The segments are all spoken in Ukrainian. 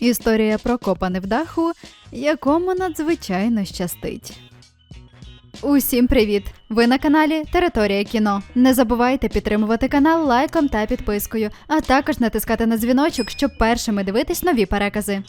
Історія про копане в даху, якому надзвичайно щастить. Усім привіт! Ви на каналі Територія кіно. Не забувайте підтримувати канал лайком та підпискою, а також натискати на дзвіночок, щоб першими дивитись нові перекази.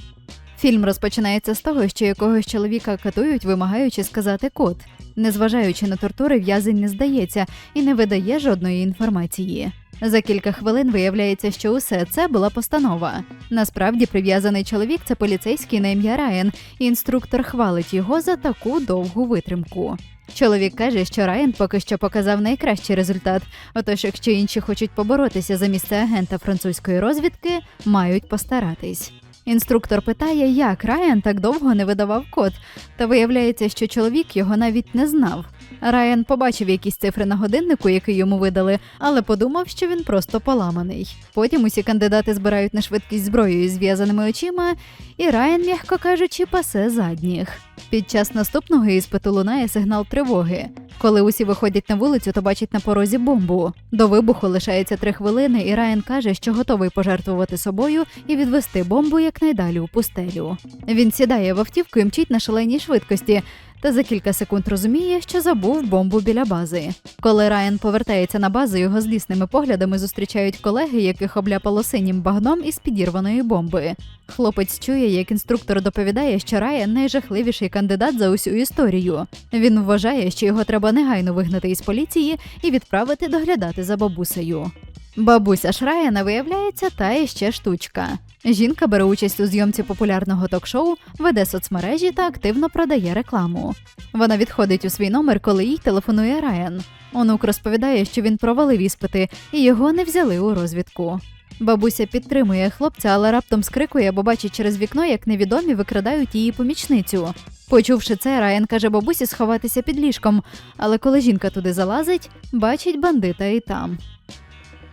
Фільм розпочинається з того, що якогось чоловіка катують, вимагаючи сказати код. Незважаючи на тортури, в'язень не здається і не видає жодної інформації. За кілька хвилин виявляється, що усе це була постанова. Насправді прив'язаний чоловік це поліцейський на ім'я Райан, інструктор хвалить його за таку довгу витримку. Чоловік каже, що Райан поки що показав найкращий результат. Отож, якщо інші хочуть поборотися за місце агента французької розвідки, мають постаратись. Інструктор питає, як Райан так довго не видавав код, та виявляється, що чоловік його навіть не знав. Райан побачив якісь цифри на годиннику, який йому видали, але подумав, що він просто поламаний. Потім усі кандидати збирають на швидкість зброю із зв'язаними очима, і Райан, м'яко кажучи, пасе задніх. Під час наступного іспиту лунає сигнал тривоги. Коли усі виходять на вулицю, то бачать на порозі бомбу. До вибуху лишається три хвилини, і Райан каже, що готовий пожертвувати собою і відвести бомбу якнайдалі у пустелю. Він сідає в автівку і мчить на шаленій швидкості. Та за кілька секунд розуміє, що забув бомбу біля бази. Коли Райан повертається на базу, його злісними поглядами зустрічають колеги, яких обляпало синім багном із підірваної бомби. Хлопець чує, як інструктор доповідає, що Райан найжахливіший кандидат за усю історію. Він вважає, що його треба негайно вигнати із поліції і відправити доглядати за бабусею. Бабуся ж Райана виявляється та іще штучка. Жінка бере участь у зйомці популярного ток-шоу, веде соцмережі та активно продає рекламу. Вона відходить у свій номер, коли їй телефонує Райан. Онук розповідає, що він провалив іспити і його не взяли у розвідку. Бабуся підтримує хлопця, але раптом скрикує, бо бачить через вікно, як невідомі викрадають її помічницю. Почувши це, Райан каже бабусі сховатися під ліжком, але коли жінка туди залазить, бачить бандита і там.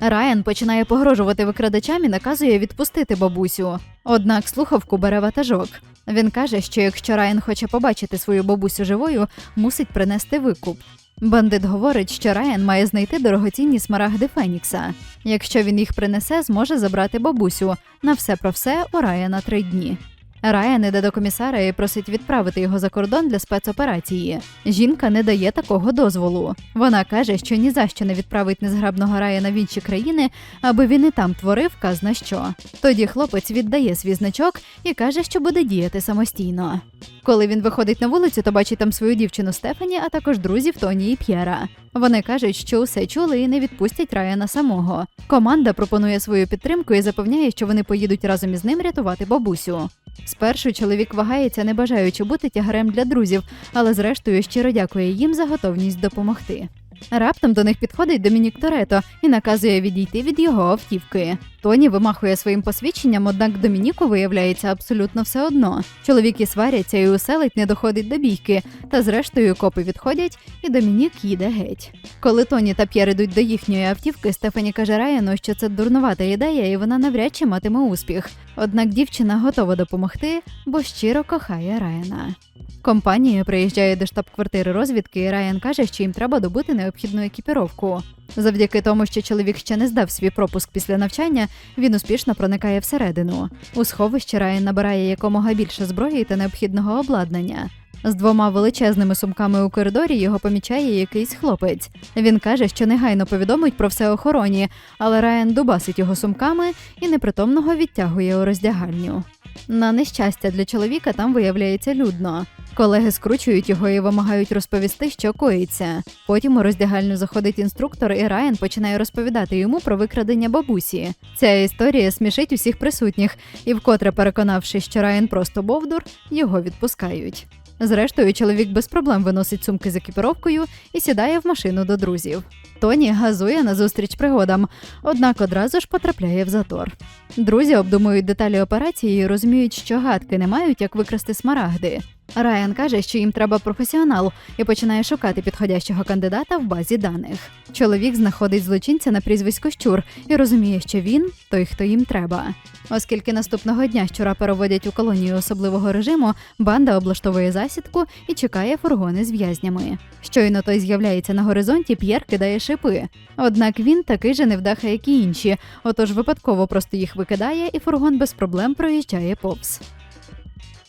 Райан починає погрожувати викрадачам і наказує відпустити бабусю. Однак слухавку бере ватажок. Він каже, що якщо Райан хоче побачити свою бабусю живою, мусить принести викуп. Бандит говорить, що Райан має знайти дорогоцінні смарагди Фенікса. Якщо він їх принесе, зможе забрати бабусю. На все про все у Райана три дні. Райан іде до комісара і просить відправити його за кордон для спецоперації. Жінка не дає такого дозволу. Вона каже, що ні за що не відправить незграбного Райана в інші країни, аби він і там творив казна що. Тоді хлопець віддає свій значок і каже, що буде діяти самостійно. Коли він виходить на вулицю, то бачить там свою дівчину Стефані, а також друзів Тоні і П'єра. Вони кажуть, що усе чули і не відпустять Райана самого. Команда пропонує свою підтримку і запевняє, що вони поїдуть разом із ним рятувати бабусю. Спершу чоловік вагається, не бажаючи бути тягарем для друзів, але зрештою щиро дякує їм за готовність допомогти. Раптом до них підходить Домінік Торето і наказує відійти від його автівки. Тоні вимахує своїм посвідченням, однак Домініку виявляється абсолютно все одно. Чоловіки сваряться і уселить не доходить до бійки, та зрештою копи відходять, і Домінік їде геть. Коли Тоні та П'єр ідуть до їхньої автівки, Стефані каже Райану, що це дурнувата ідея, і вона навряд чи матиме успіх. Однак дівчина готова допомогти, бо щиро кохає Райана. Компанія приїжджає до штаб-квартири розвідки, і Райан каже, що їм треба добути необхідну екіпіровку. Завдяки тому, що чоловік ще не здав свій пропуск після навчання, він успішно проникає всередину. У сховище Райан набирає якомога більше зброї та необхідного обладнання. З двома величезними сумками у коридорі його помічає якийсь хлопець. Він каже, що негайно повідомить про все охороні, але Райан дубасить його сумками і непритомного відтягує у роздягальню. На нещастя для чоловіка там виявляється людно. Колеги скручують його і вимагають розповісти, що коїться. Потім у роздягальню заходить інструктор, і Райан починає розповідати йому про викрадення бабусі. Ця історія смішить усіх присутніх, і вкотре переконавшись, що Райан просто бовдур, його відпускають. Зрештою, чоловік без проблем виносить сумки з екіпіровкою і сідає в машину до друзів. Тоні газує назустріч пригодам, однак одразу ж потрапляє в затор. Друзі обдумують деталі операції і розуміють, що гадки не мають, як викрасти смарагди. Райан каже, що їм треба професіонал і починає шукати підходящого кандидата в базі даних. Чоловік знаходить злочинця на прізвисько Щур і розуміє, що він той, хто їм треба. Оскільки наступного дня щура переводять у колонію особливого режиму, банда облаштовує засідку і чекає фургони з в'язнями. Щойно той з'являється на горизонті, П'єр кидає шипи. Однак він такий же невдаха, як і інші, отож випадково просто їх викидає, і фургон без проблем проїжджає повз.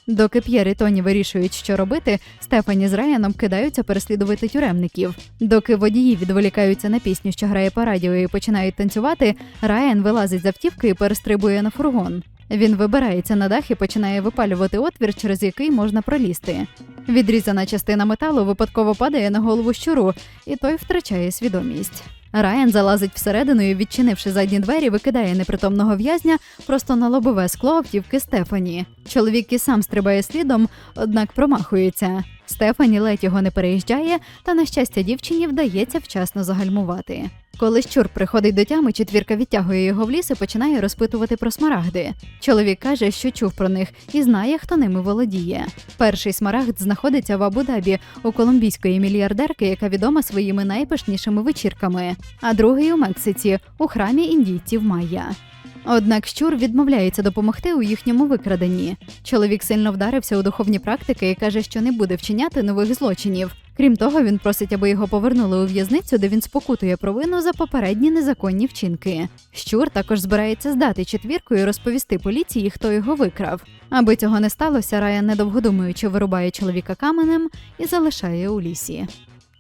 Доки П'єр і Тоні вирішують, що робити, Стефані з Райаном кидаються переслідувати тюремників. Доки водії відволікаються на пісню, що грає по радіо, і починають танцювати, Райан вилазить з автівки і перестрибує на фургон. Він вибирається на дах і починає випалювати отвір, через який можна пролізти. Відрізана частина металу випадково падає на голову щуру, і той втрачає свідомість. Райан залазить всередину і, відчинивши задні двері, викидає непритомного в'язня просто на лобове скло автівки Стефані. Чоловік і сам стрибає слідом, однак промахується. Стефані ледь його не переїжджає, та на щастя дівчині вдається вчасно загальмувати. Коли щур приходить до тями, четвірка відтягує його в ліс і починає розпитувати про смарагди. Чоловік каже, що чув про них і знає, хто ними володіє. Перший смарагд знаходиться в Абу-Дабі у колумбійської мільярдерки, яка відома своїми найпишнішими вечірками, а другий у Мексиці у храмі індійців Майя. Однак щур відмовляється допомогти у їхньому викраденні. Чоловік сильно вдарився у духовні практики і каже, що не буде вчиняти нових злочинів. Крім того, він просить, аби його повернули у в'язницю, де він спокутує провину за попередні незаконні вчинки. Щур також збирається здати четвірку і розповісти поліції, хто його викрав. Аби цього не сталося, Райан, недовго думаючи, вирубає чоловіка каменем і залишає у лісі.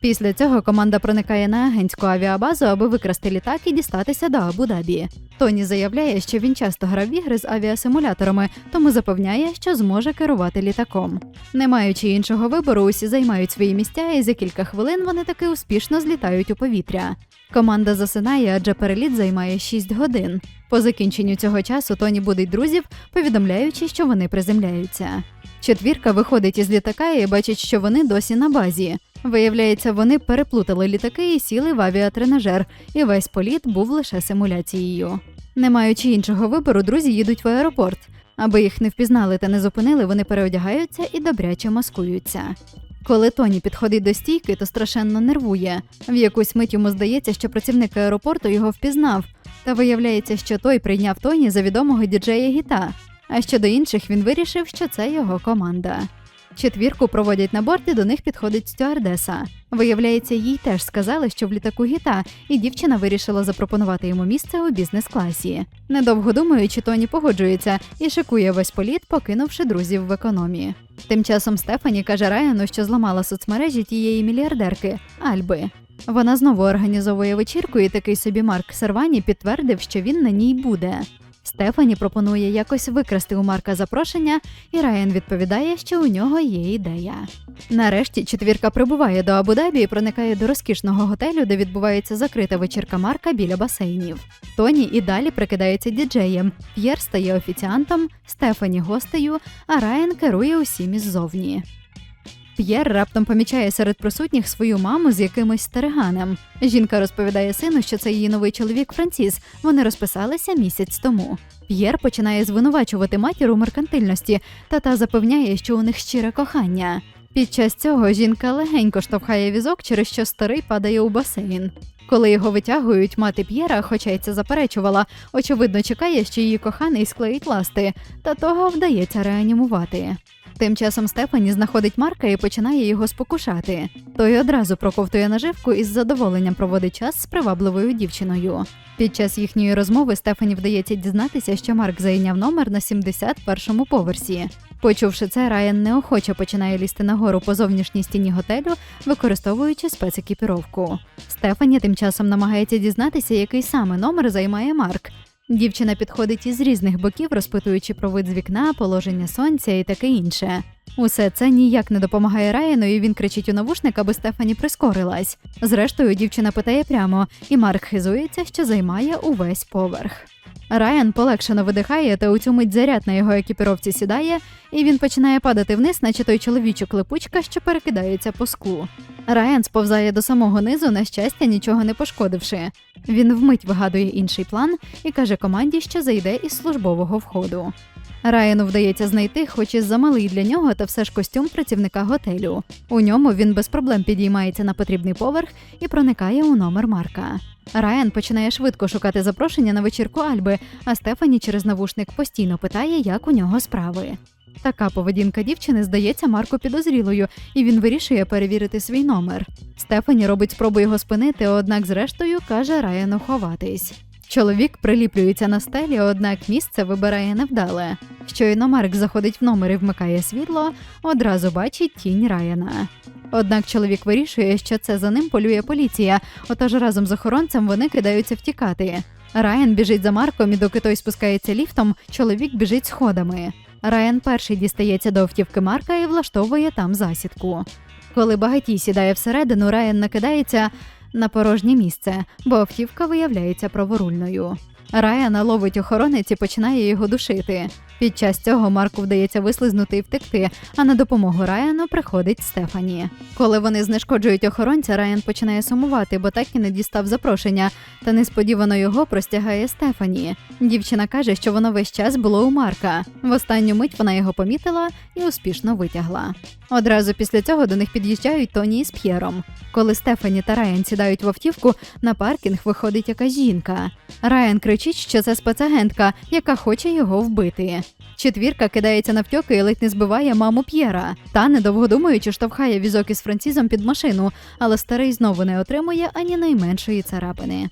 Після цього команда проникає на агентську авіабазу, аби викрасти літак і дістатися до Абу-Дабі. Тоні заявляє, що він часто грав в ігри з авіасимуляторами, тому запевняє, що зможе керувати літаком. Не маючи іншого вибору, усі займають свої місця, і за кілька хвилин вони таки успішно злітають у повітря. Команда засинає, адже переліт займає 6 годин. По закінченню цього часу Тоні будить друзів, повідомляючи, що вони приземляються. Четвірка виходить із літака і бачить, що вони досі на базі. Виявляється, вони переплутали літаки і сіли в авіатренажер, і весь політ був лише симуляцією. Не маючи іншого вибору, друзі їдуть в аеропорт. Аби їх не впізнали та не зупинили, вони переодягаються і добряче маскуються. Коли Тоні підходить до стійки, то страшенно нервує. В якусь мить йому здається, що працівник аеропорту його впізнав, та виявляється, що той прийняв Тоні за відомого діджея гіта. А щодо інших він вирішив, що це його команда. Четвірку проводять на борт і до них підходить стюардеса. Виявляється, їй теж сказали, що в літаку гіта, і дівчина вирішила запропонувати йому місце у бізнес-класі. Недовго думаючи, Тоні погоджується і шикує весь політ, покинувши друзів в економі. Тим часом Стефані каже Райану, що зламала соцмережі тієї мільярдерки Альби. Вона знову організовує вечірку, і такий собі Марк Сервані підтвердив, що він на ній буде. Стефані пропонує якось викрасти у Марка запрошення, і Райан відповідає, що у нього є ідея. Нарешті четвірка прибуває до Абу-Дабі і проникає до розкішного готелю, де відбувається закрита вечірка Марка біля басейнів. Тоні і далі прикидається діджеєм. П'єр стає офіціантом, Стефані гостею, а Райан керує усім іззовні. П'єр раптом помічає серед присутніх свою маму з якимось стариганом. Жінка розповідає сину, що це її новий чоловік Франціс. Вони розписалися місяць тому. П'єр починає звинувачувати матір у меркантильності, та та запевняє, що у них щире кохання. Під час цього жінка легенько штовхає візок, через що старий падає у басейн. Коли його витягують, мати П'єра, хоча й це заперечувала, очевидно чекає, що її коханий склеїть ласти, та того вдається реанімувати. Тим часом Стефані знаходить Марка і починає його спокушати. Той одразу проковтує наживку і з задоволенням проводить час з привабливою дівчиною. Під час їхньої розмови Стефані вдається дізнатися, що Марк зайняв номер на 71-му поверсі. Почувши це, Райан неохоче починає лізти нагору по зовнішній стіні готелю, використовуючи спецекіпіровку. Стефані тим часом намагається дізнатися, який саме номер займає Марк. Дівчина підходить із різних боків, розпитуючи про вид з вікна, положення сонця і таке інше. Усе це ніяк не допомагає Райану, і він кричить у навушник, аби Стефані прискорилась. Зрештою, дівчина питає прямо, і Марк хизується, що займає увесь поверх. Райан полегшено видихає, та у цю мить заряд на його екіпіровці сідає, і він починає падати вниз, наче той чоловічок липучка, що перекидається по склу. Райан сповзає до самого низу, на щастя, нічого не пошкодивши. Він вмить вигадує інший план і каже команді, що зайде із службового входу. Райану вдається знайти, хоч і замалий для нього, та все ж костюм працівника готелю. У ньому він без проблем підіймається на потрібний поверх і проникає у номер Марка. Райан починає швидко шукати запрошення на вечірку Альби, а Стефані через навушник постійно питає, як у нього справи. Така поведінка дівчини здається Марку підозрілою, і він вирішує перевірити свій номер. Стефані робить спробу його спинити, однак, зрештою, каже Райану ховатись. Чоловік приліплюється на стелі, однак місце вибирає невдале. Щойно Марк заходить в номер і вмикає світло, одразу бачить тінь Райана. Однак чоловік вирішує, що це за ним полює поліція, отож разом з охоронцем вони кидаються втікати. Райан біжить за Марком, і доки той спускається ліфтом, чоловік біжить сходами. Райан перший дістається до автівки Марка і влаштовує там засідку. Коли багатій сідає всередину, Райан накидається на порожнє місце, бо автівка виявляється праворульною. Райана ловить охоронець і починає його душити. Під час цього Марку вдається вислизнути і втекти, а на допомогу Райану приходить Стефані. Коли вони знешкоджують охоронця, Райан починає сумувати, бо так і не дістав запрошення, та несподівано його простягає Стефані. Дівчина каже, що воно весь час було у Марка. В останню мить вона його помітила і успішно витягла. Одразу після цього до них під'їжджають Тоні з П'єром. Коли Стефані та Райан сідають в автівку, на паркінг виходить якась жінка. Райан кричить, що це спецагентка, яка хоче його вбити. Четвірка кидається навтьоки і ледь не збиває маму П'єра. Та, недовго думаючи, штовхає візок із Францізом під машину, але старий знову не отримує ані найменшої царапини.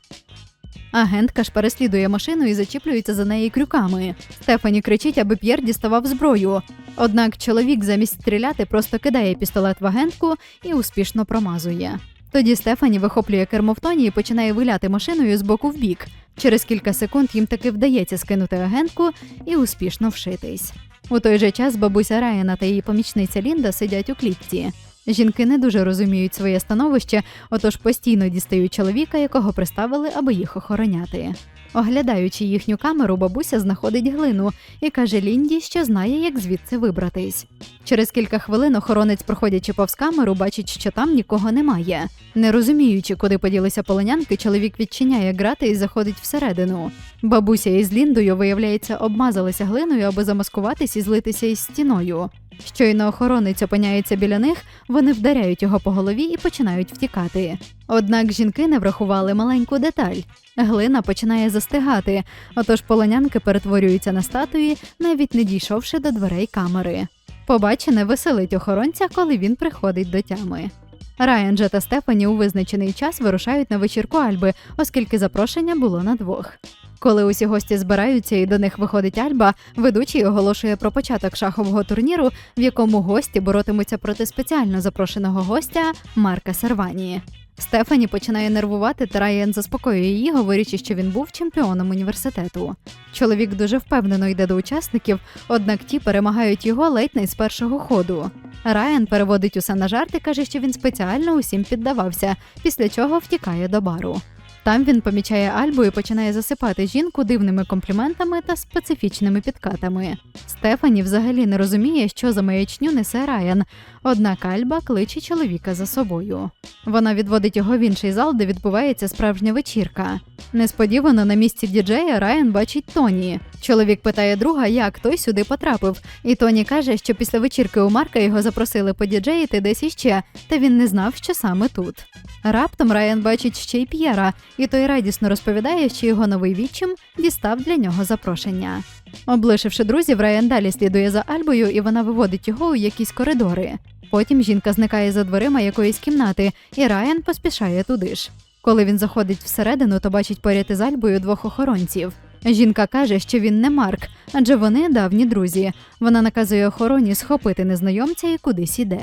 Агентка ж переслідує машину і зачіплюється за неї крюками. Стефані кричить, аби П'єр діставав зброю. Однак чоловік замість стріляти просто кидає пістолет в агентку і успішно промазує. Тоді Стефані вихоплює кермо в тоні і починає виляти машиною з боку в бік. Через кілька секунд їм таки вдається скинути агентку і успішно вшитись. У той же час бабуся Райана та її помічниця Лінда сидять у клітці. Жінки не дуже розуміють своє становище, отож постійно дістають чоловіка, якого приставили, аби їх охороняти. Оглядаючи їхню камеру, бабуся знаходить глину і каже Лінді, що знає, як звідси вибратись. Через кілька хвилин охоронець, проходячи повз камеру, бачить, що там нікого немає. Не розуміючи, куди поділися полонянки, чоловік відчиняє грати і заходить всередину. Бабуся із Ліндою, виявляється, обмазалися глиною, аби замаскуватись і злитися із стіною. Щойно охоронець опиняється біля них, вони вдаряють його по голові і починають втікати. Однак жінки не врахували маленьку деталь. Глина починає застигати, отож полонянки перетворюються на статуї, навіть не дійшовши до дверей камери. Побачене веселить охоронця, коли він приходить до тями. Райан же та Стефані у визначений час вирушають на вечірку Альби, оскільки запрошення було на двох. Коли усі гості збираються і до них виходить Альба, ведучий оголошує про початок шахового турніру, в якому гості боротимуться проти спеціально запрошеного гостя Марка Сервані. Стефані починає нервувати, та Райан заспокоює її, говорячи, що він був чемпіоном університету. Чоловік дуже впевнено йде до учасників, однак ті перемагають його ледь не з першого ходу. Райан переводить усе на жарт і каже, що він спеціально усім піддавався, після чого втікає до бару. Там він помічає Альбу і починає засипати жінку дивними компліментами та специфічними підкатами. Стефані взагалі не розуміє, що за маячню несе Райан, однак Альба кличе чоловіка за собою. Вона відводить його в інший зал, де відбувається справжня вечірка. Несподівано на місці діджея Райан бачить Тоні. Чоловік питає друга, як той сюди потрапив, і Тоні каже, що після вечірки у Марка його запросили подіджеїти десь іще, та він не знав, що саме тут. Раптом Райан бачить ще й П'єра, і той радісно розповідає, що його новий відчим дістав для нього запрошення. Облишивши друзів, Райан далі слідує за Альбою, і вона виводить його у якісь коридори. Потім жінка зникає за дверима якоїсь кімнати, і Райан поспішає туди ж. Коли він заходить всередину, то бачить поряд із Альбою двох охоронців. Жінка каже, що він не Марк, адже вони давні друзі. Вона наказує охороні схопити незнайомця і кудись іде.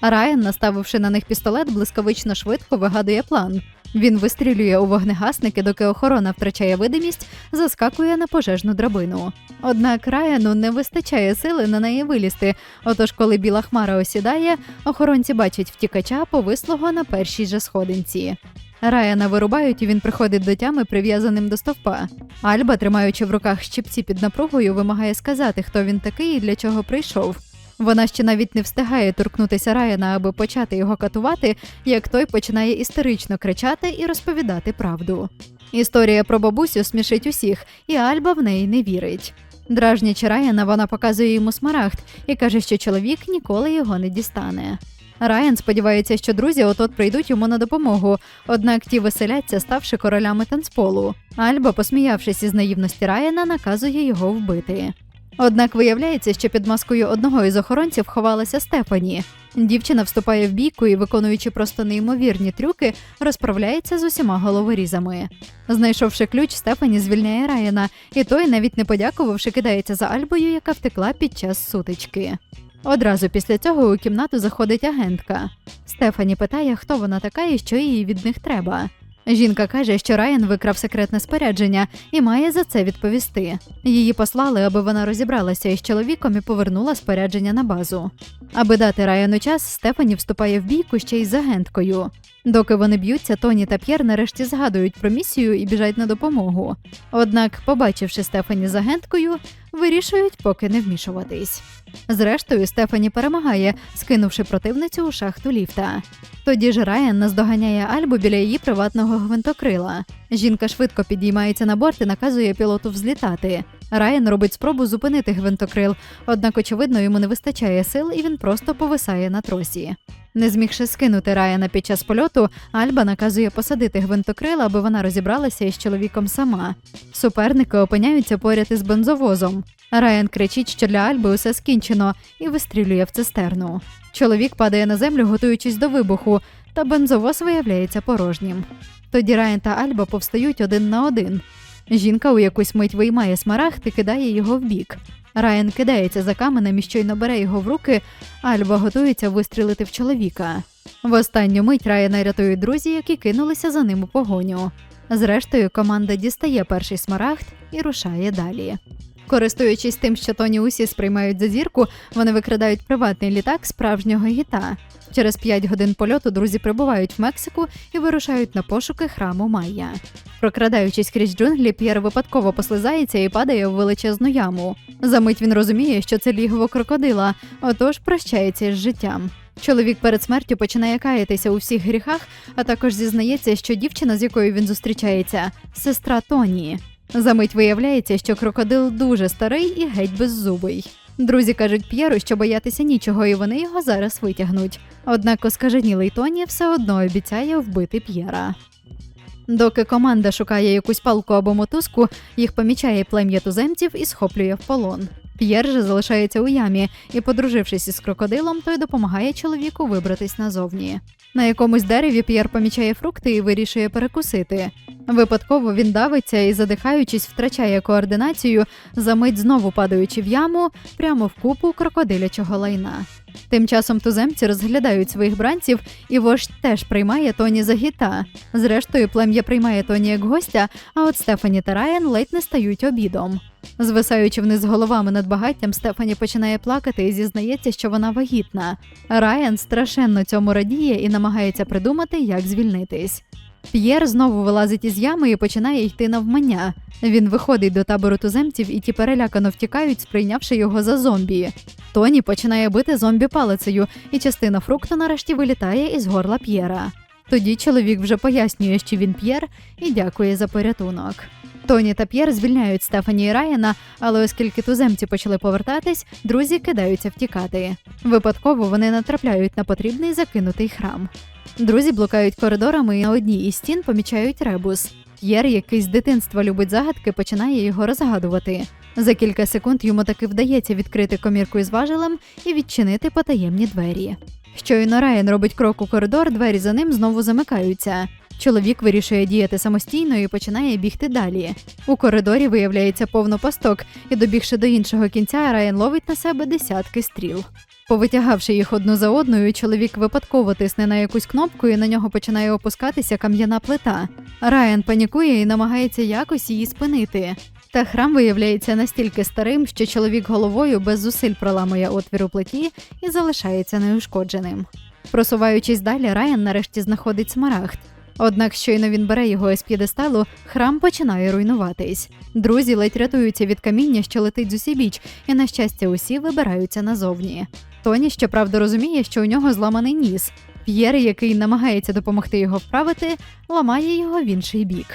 Райан, наставивши на них пістолет, блискавично швидко вигадує план. Він вистрілює у вогнегасники, доки охорона втрачає видимість, заскакує на пожежну драбину. Однак Райану не вистачає сили на неї вилізти. Отож, коли біла хмара осідає, охоронці бачать втікача, повислого на першій же сходинці. Райана вирубають, і він приходить до тями прив'язаним до стовпа. Альба, тримаючи в руках щипці під напругою, вимагає сказати, хто він такий і для чого прийшов. Вона ще навіть не встигає торкнутися Райана, аби почати його катувати, як той починає істерично кричати і розповідати правду. Історія про бабусю смішить усіх, і Альба в неї не вірить. Дражнячи Райана, вона показує йому смарагд і каже, що чоловік ніколи його не дістане. Райан сподівається, що друзі от-от прийдуть йому на допомогу, однак ті веселяться, ставши королями танцполу. Альба, посміявшись із наївності Райана, наказує його вбити. Однак виявляється, що під маскою одного із охоронців ховалася Стефані. Дівчина вступає в бійку і, виконуючи просто неймовірні трюки, розправляється з усіма головорізами. Знайшовши ключ, Стефані звільняє Райана, і той, навіть не подякувавши, кидається за Альбою, яка втекла під час сутички. Одразу після цього у кімнату заходить агентка. Стефані питає, хто вона така і що їй від них треба. Жінка каже, що Райан викрав секретне спорядження і має за це відповісти. Її послали, аби вона розібралася із чоловіком і повернула спорядження на базу. Аби дати Райану час, Стефані вступає в бійку ще й з агенткою. Доки вони б'ються, Тоні та П'єр нарешті згадують про місію і біжать на допомогу. Однак, побачивши Стефані з агенткою, вирішують поки не вмішуватись. Зрештою, Стефані перемагає, скинувши противницю у шахту ліфта. Тоді ж Райан наздоганяє Альбу біля її приватного гвинтокрила. Жінка швидко підіймається на борт і наказує пілоту взлітати. Райан робить спробу зупинити гвинтокрил, однак, очевидно, йому не вистачає сил і він просто повисає на тросі. Не змігши скинути Райана під час польоту, Альба наказує посадити гвинтокрил, аби вона розібралася із чоловіком сама. Суперники опиняються поряд із бензовозом. Райан кричить, що для Альби усе скінчено, і вистрілює в цистерну. Чоловік падає на землю, готуючись до вибуху, та бензовоз виявляється порожнім. Тоді Райан та Альба повстають один на один. Жінка у якусь мить виймає смарагд і кидає його в бік. Райан кидається за каменем і щойно бере його в руки, Альба готується вистрілити в чоловіка. В останню мить Райана рятують друзі, які кинулися за ним у погоню. Зрештою, команда дістає перший смарагд і рушає далі. Користуючись тим, що Тоні усі сприймають за зірку, вони викрадають приватний літак справжнього гіта. Через 5 годин польоту друзі прибувають в Мексику і вирушають на пошуки храму Майя. Прокрадаючись крізь джунглі, П'єр випадково послизається і падає в величезну яму. Замить він розуміє, що це лігво крокодила, отож прощається з життям. Чоловік перед смертю починає каятися у всіх гріхах, а також зізнається, що дівчина, з якою він зустрічається, сестра Тоні. Замить виявляється, що крокодил дуже старий і геть беззубий. Друзі кажуть П'єру, що боятися нічого, і вони його зараз витягнуть. Однак оскаженілий Тоні все одно обіцяє вбити П'єра. Доки команда шукає якусь палку або мотузку, їх помічає плем'я туземців і схоплює в полон. П'єр же залишається у ямі і, подружившись із крокодилом, той допомагає чоловіку вибратись назовні. На якомусь дереві П'єр помічає фрукти і вирішує перекусити. Випадково він давиться і, задихаючись, втрачає координацію, за мить знову падаючи в яму прямо в купу крокодилячого лайна. Тим часом туземці розглядають своїх бранців, і вождь теж приймає Тоні за гіта. Зрештою, плем'я приймає Тоні як гостя, а от Стефані та Райан ледь не стають обідом. Звисаючи вниз головами над багаттям, Стефані починає плакати і зізнається, що вона вагітна. Райан страшенно цьому радіє і намагається придумати, як звільнитись. П'єр знову вилазить із ями і починає йти навмання. Він виходить до табору туземців, і ті перелякано втікають, сприйнявши його за зомбі. Тоні починає бити зомбі палицею, і частина фрукту нарешті вилітає із горла П'єра. Тоді чоловік вже пояснює, що він П'єр, і дякує за порятунок. Тоні та П'єр звільняють Стефані і Райана, але оскільки туземці почали повертатись, друзі кидаються втікати. Випадково вони натрапляють на потрібний закинутий храм. Друзі блукають коридорами і на одній із стін помічають ребус. П'єр, який з дитинства любить загадки, починає його розгадувати. За кілька секунд йому таки вдається відкрити комірку із важелем і відчинити потаємні двері. Щойно Райан робить крок у коридор, двері за ним знову замикаються. Чоловік вирішує діяти самостійно і починає бігти далі. У коридорі виявляється повно пасток, і добігши до іншого кінця, Райан ловить на себе десятки стріл. Повитягавши їх одну за одною, чоловік випадково тисне на якусь кнопку і на нього починає опускатися кам'яна плита. Райан панікує і намагається якось її спинити. Та храм виявляється настільки старим, що чоловік головою без зусиль проламує отвір у плиті і залишається неушкодженим. Просуваючись далі, Райан нарешті знаходить смарагд. Однак щойно він бере його із п'єдесталу, храм починає руйнуватись. Друзі ледь рятуються від каміння, що летить з усібіч, і на щастя, усі вибираються назовні. Тоні, щоправда, розуміє, що у нього зламаний ніс. П'єр, який намагається допомогти його вправити, ламає його в інший бік.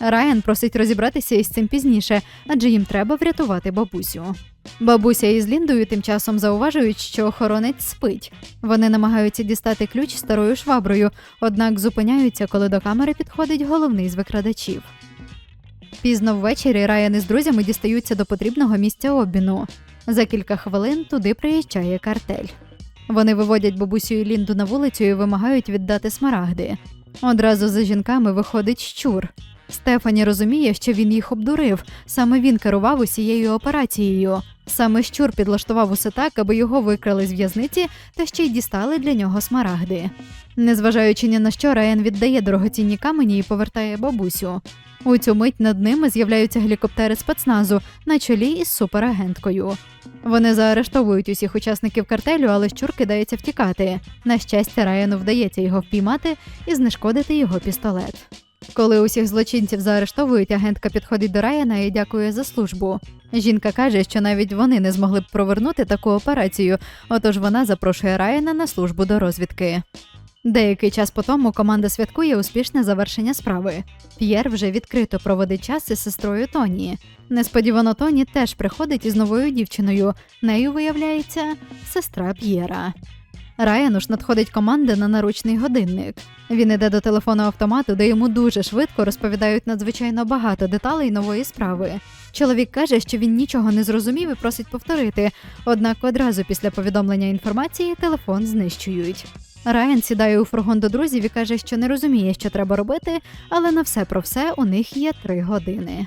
Райан просить розібратися із цим пізніше, адже їм треба врятувати бабусю. Бабуся із Ліндою тим часом зауважують, що охоронець спить. Вони намагаються дістати ключ старою шваброю, однак зупиняються, коли до камери підходить головний з викрадачів. Пізно ввечері Райан із друзями дістаються до потрібного місця обміну. За кілька хвилин туди приїжджає картель. Вони виводять бабусю і Лінду на вулицю і вимагають віддати смарагди. Одразу за жінками виходить щур. Стефані розуміє, що він їх обдурив. Саме він керував усією операцією. Саме щур підлаштував усе так, аби його викрали з в'язниці та ще й дістали для нього смарагди. Незважаючи ні на що, Райан віддає дорогоцінні камені і повертає бабусю. У цю мить над ними з'являються гелікоптери спецназу на чолі із суперагенткою. Вони заарештовують усіх учасників картелю, але щур кидається втікати. На щастя, Райану вдається його впіймати і знешкодити його пістолет. Коли усіх злочинців заарештовують, агентка підходить до Райана і дякує за службу. Жінка каже, що навіть вони не змогли б провернути таку операцію, отож вона запрошує Райана на службу до розвідки. Деякий час по тому команда святкує успішне завершення справи. П'єр вже відкрито проводить час із сестрою Тоні. Несподівано Тоні теж приходить із новою дівчиною. Нею виявляється сестра П'єра. Райану ж надходить команда на наручний годинник. Він іде до телефону автомату, де йому дуже швидко розповідають надзвичайно багато деталей нової справи. Чоловік каже, що він нічого не зрозумів і просить повторити, однак одразу після повідомлення інформації телефон знищують. Райан сідає у фургон до друзів і каже, що не розуміє, що треба робити, але на все про все у них є три години.